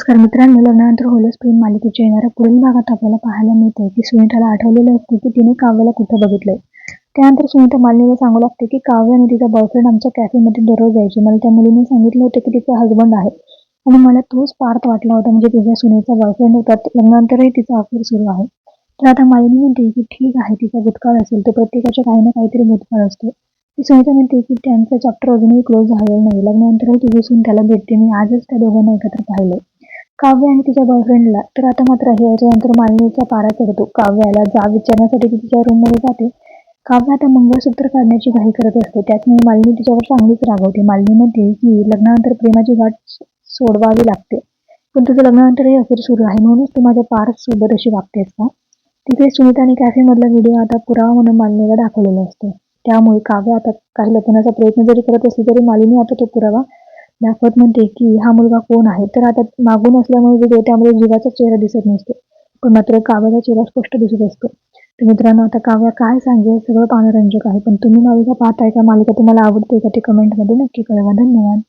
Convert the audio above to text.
नमस्कार मित्रांनो लग्नानंतर होलस प्रेम मालिकेच्या येणाऱ्या पुढील भागात आपल्याला पाहायला मिळते की सुनीताला आठवलेलं असते की तिने काव्याला कुठं बघितलंय. त्यानंतर सुनीता मालिनीला सांगू लागते की काव्य आणि तिचा बॉयफ्रेंड आमच्या कॅफेमध्ये दररोज जायची मला त्या मुलीने सांगितलं होतं की तिचा हजबंड आहे. आणि मला तोच पार्थ वाटला होता म्हणजे तिच्या सुनेचा बॉयफ्रेंड होता. लग्नानंतरही तिचा अफेअर सुरू आहे. तर आता मालिनी म्हणते की ठीक आहे तिचा भूतकाळ असेल तो प्रत्येकाच्या काही ना काहीतरी भूतकाळ असतो. ती सुनीता म्हणते की त्यांचं चॅप्टर अजूनही क्लोज झालेलं नाही. लग्नानंतरही तिची सून त्याला भेटते. मी आजच त्या दोघांना एकत्र पाहिलं काव्य आणि तिच्या बॉयफ्रेंडला तर आता मात्र हे याच्यानंतर मालिनीचा पारा चढतो काव्याला जाब विचारण्यासाठी ती तिच्या रूममध्ये जाते. काव्य आता मंगळसूत्र काढण्याची घाई करत असते. त्याचमुळे मालिनी तिच्यावर चांगलीच रागवते. मालिनी म्हणते की लग्नानंतर प्रेमाची गाठ सोडवावी लागते. पण तुझं लग्नानंतरही अफेअर सुरू आहे. म्हणूनच तू माझ्या पार्थ सोबत अशी वागतेस का? तिथे सुनीता आणि कॅफे मधला व्हिडिओ आता पुरावा म्हणून मालिनीला दाखवलेला असतो. त्यामुळे काव्य आता काही लपवण्याचा प्रयत्न जरी करत असली तरी मालिनी आता तो पुरावा दाखवत म्हणते की हा मुलगा कोण आहे? तर आता मागून असल्यामुळे व्हिडिओ त्यामध्ये जीवाचा चेहरा दिसत नसतो. पण मात्र काव्याचा चेहरा स्पष्ट दिसत असतो. तर मित्रांनो आता काव्या काय सांगेल सगळं पानरंजक आहे. पण तुम्ही मालिका पाहताय का मालिका तुम्हाला आवडते का ते कमेंटमध्ये नक्की कळवा. धन्यवाद.